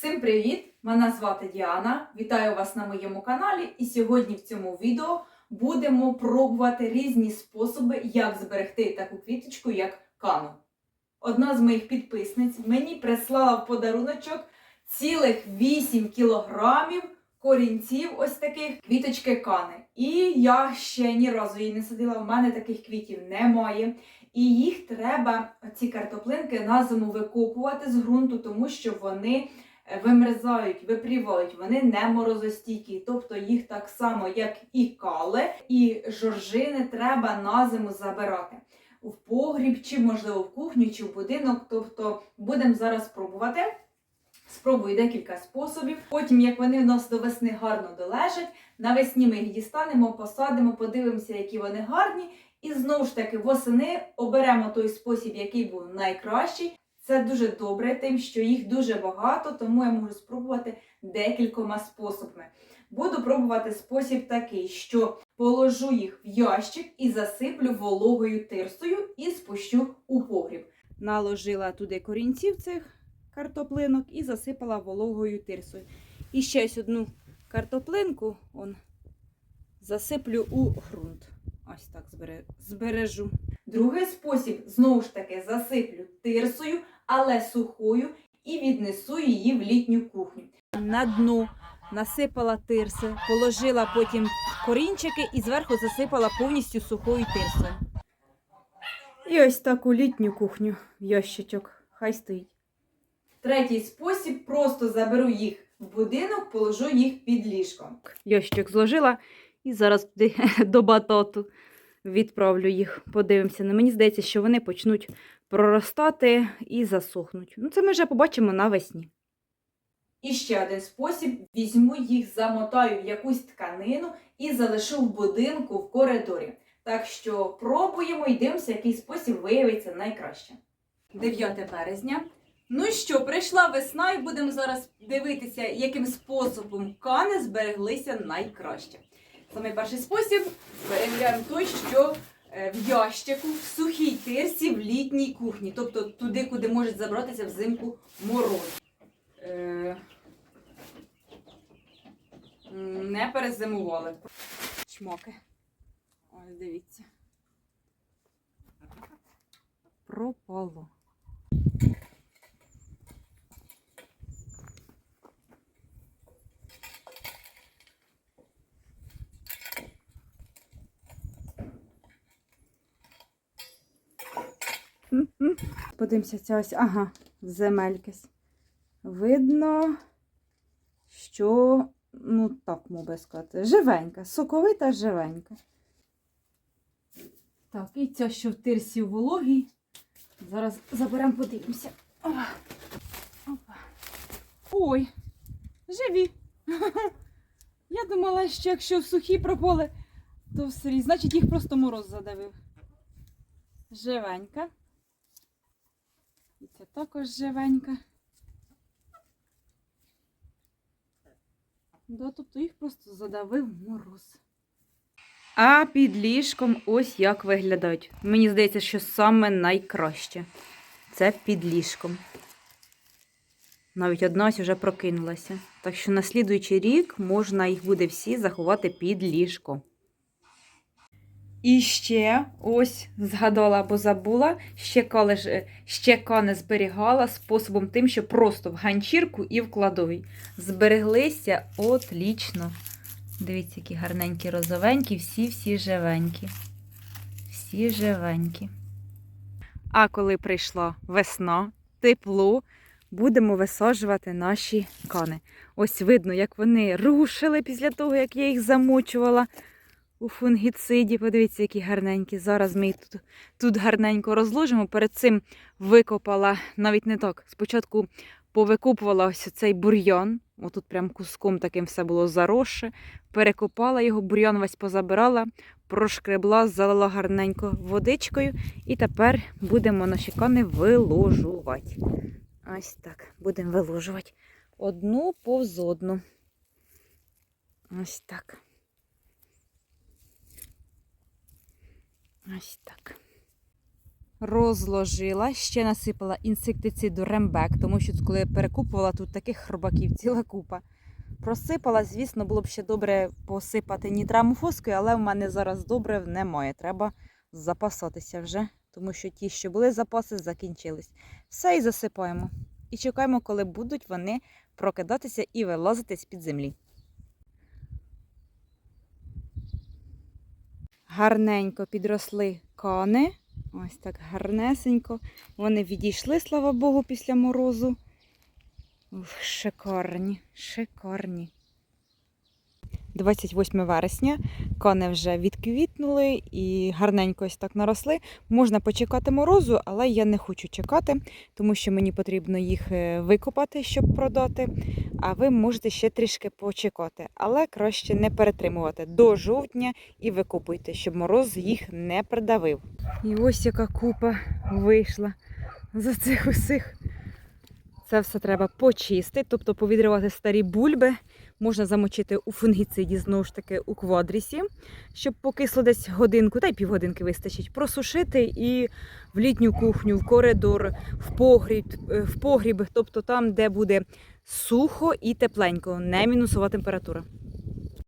Всім привіт! Мене звати Діана. Вітаю вас на моєму каналі. І сьогодні в цьому відео будемо пробувати різні способи, як зберегти таку квіточку, як кану. Одна з моїх підписниць мені прислала в подаруночок цілих 8 кілограмів корінців ось таких квіточки кани. І я ще ні разу її не садила. В мене таких квітів немає. І їх треба, ці картоплинки, на зиму викопувати з ґрунту, тому що вони вимерзають, випрівають, вони не морозостійкі. Тобто їх так само, як і кали, і жоржини треба на зиму забирати. В погріб, чи, можливо, в кухню, чи в будинок. Тобто будемо зараз пробувати. Спробую декілька способів. Потім, як вони в нас до весни гарно долежать, навесні ми їх дістанемо, посадимо, подивимося, які вони гарні. І знову ж таки, восени оберемо той спосіб, який був найкращий. Це дуже добре, тим, що їх дуже багато, тому я можу спробувати декількома способами. Буду пробувати спосіб такий, що положу їх в ящик і засиплю вологою тирсою і спущу у погріб. Наложила туди корінців цих картоплинок і засипала вологою тирсою. І ще ось одну картоплинку он, засиплю у ґрунт. Ось так збережу. Другий спосіб знову ж таки засиплю тирсою, але сухою, і віднесу її в літню кухню. На дно насипала тирси, положила потім корінчики і зверху засипала повністю сухою тирсою. І ось таку літню кухню в ящичок. Хай стоїть. Третій спосіб просто заберу їх в будинок, положу їх під ліжком. Ящик зложила і зараз туди до батату відправлю їх. Подивимося. Ну, мені здається, що вони почнуть проростати і засохнуть. Ну, це ми вже побачимо навесні. І ще один спосіб: візьму їх, замотаю в якусь тканину і залишу в будинку в коридорі. Так що пробуємо і дивимося, який спосіб виявиться найкраще. 9 березня. Ну що, прийшла весна, і будемо зараз дивитися, яким способом кани збереглися найкраще. Саме перший спосіб перевіряємо той, що в ящику, в сухій тирсі, в літній кухні, тобто туди, куди може забратися взимку мороз. Е, Не перезимували. Чмоки. Ось дивіться. Пропало. Подивимося, ця ось, ага, земелькись. Видно, що, ну так можу сказати, живенька, соковита живенька. Так, і ця, що в тирсі вологій. Зараз заберемо, подивимося. Опа. Опа. Ой, живі. Я думала, що якщо в сухі пропали, то в сирі. Значить, їх просто мороз задавив. Живенька. І це також живенька. Да, тобто їх просто задавив мороз. А під ліжком ось як виглядають. Мені здається, що саме найкраще. Це під ліжком. Навіть одна ось вже прокинулася. Так що на слідуючий рік можна їх буде всі заховати під ліжком. І ще ось згадала або забула, ще калиш, ще кани зберігала способом тим, що просто в ганчірку і в кладовій. Збереглися отлічно. Дивіться, які гарненькі розовенькі, всі-всі живенькі. Всі живенькі. А коли прийшла весна, тепло, будемо висаджувати наші кани. Ось видно, як вони рушили після того, як я їх замочувала у фунгіциді. Подивіться, які гарненькі. Зараз ми їх тут, тут гарненько розложимо. Перед цим викопала, навіть не так. Спочатку повикопувала ось цей бур'ян. Отут прям куском таким все було заросше. Перекопала його, бур'ян весь позабирала, прошкребла, залила гарненько водичкою. І тепер будемо наші кани виложувати. Ось так, будемо виложувати. Одну повз одну. Ось так. Ось так. розложила, ще насипала інсектициду рембек, тому що коли я перекупувала тут таких хробаків ціла купа. Просипала, звісно, було б ще добре посипати нітрамофоскою, але в мене зараз добре немає. Треба запасатися вже, тому що ті, що були запаси, закінчились. Все і засипаємо. І чекаємо, коли будуть вони прокидатися і вилазити з-під землі. Гарненько підросли кони. Ось так гарнесенько. Вони відійшли, слава Богу, після морозу. Ух, шикарні, шикарні. 28 вересня кони вже відквітнули і гарненько ось так наросли. Можна почекати морозу, але я не хочу чекати, тому що мені потрібно їх е, викопати, щоб продати. А ви можете ще трішки почекати, але краще не перетримувати до жовтня і викупуйте, щоб мороз їх не придавив. І ось яка купа вийшла за цих усіх. Це все треба почистити, тобто повідривати старі бульби. Можна замочити у фунгіциді, знову ж таки, у квадрісі, щоб покисло десь годинку, та й півгодинки вистачить. Просушити і в літню кухню, в коридор, в погріб, е, в погріб, тобто там, де буде сухо і тепленько, не мінусова температура.